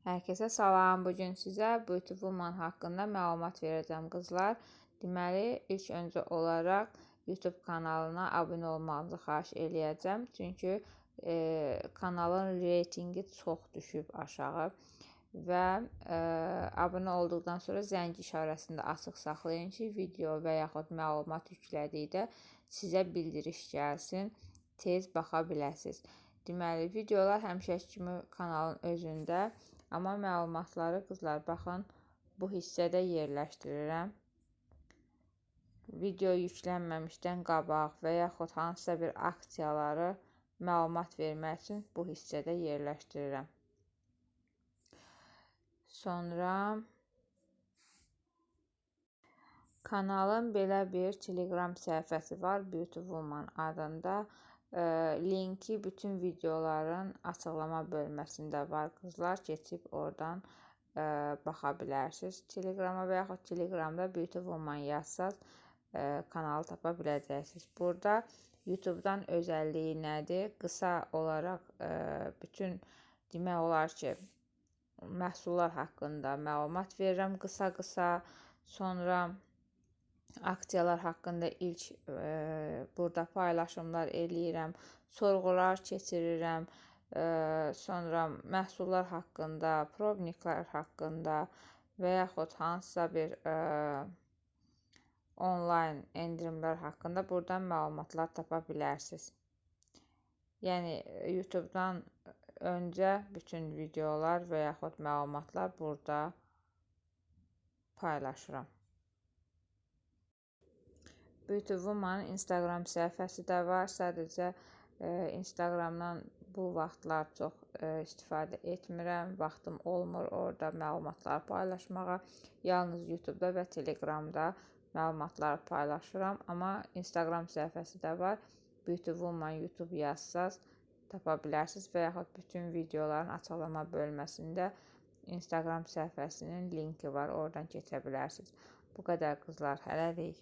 Hər kəsə salam. Bu gün sizə Beauty Woman haqqında məlumat verəcəm qızlar. Deməli, ilk öncə olaraq YouTube kanalına abunə olmağınızı xahiş eləyəcəm. Çünki e, kanalın reytinqi çox düşüb aşağı və e, abunə olduqdan sonra zəng işarəsində açıq saxlayın ki, video və yaxud məlumat yüklədikdə sizə bildiriş gəlsin, tez baxa biləsiniz. Deməli, videolar həmişəki kimi kanalın özündə Amma məlumatları qızlar baxın bu hissədə yerləşdirirəm. Video yüklənməmişdən qabaq və yaxud hansısa bir aksiyaları məlumat vermək üçün bu hissədə yerləşdirirəm. Sonra kanalın belə bir Telegram səhifəsi var, Beauty Woman adında. Linki bütün videoların açıqlama bölməsində var qızlar. Keçib oradan baxa bilərsiniz. Telegrama və yaxud Telegramda Beauty Woman yazsaz kanalı tapa biləcəksiniz. Burada YouTube-dan özəlliyi nədir? Qısa olaraq bütün demək olar ki, məhsullar haqqında məlumat verirəm qısa-qısa. Sonra aksiyalar haqqında ilk e, burada paylaşımlar eləyirəm, sorğular keçirirəm, e, sonra məhsullar haqqında, probniklər haqqında və yaxud hansısa bir e, onlayn endirimlər haqqında burdan məlumatlar tapa bilərsiniz. Yəni YouTube-dan öncə bütün videolar və yaxud məlumatlar burada paylaşıram. Beauty Woman Instagram səhifəsi də var. Sadəcə e, Instagramdan bu vaxtlar çox e, istifadə etmirəm. Vaxtım olmur orada məlumatlar paylaşmağa. Yalnız YouTube-da və Telegramda məlumatlar paylaşıram. Amma Instagram səhifəsi də var. Beauty Woman YouTube yazsaz tapa bilərsiniz və yaxud bütün videoların açıqlama bölməsində Instagram səhifəsinin linki var. Oradan keçə bilərsiniz. Bu qədər qızlar. Hələlik.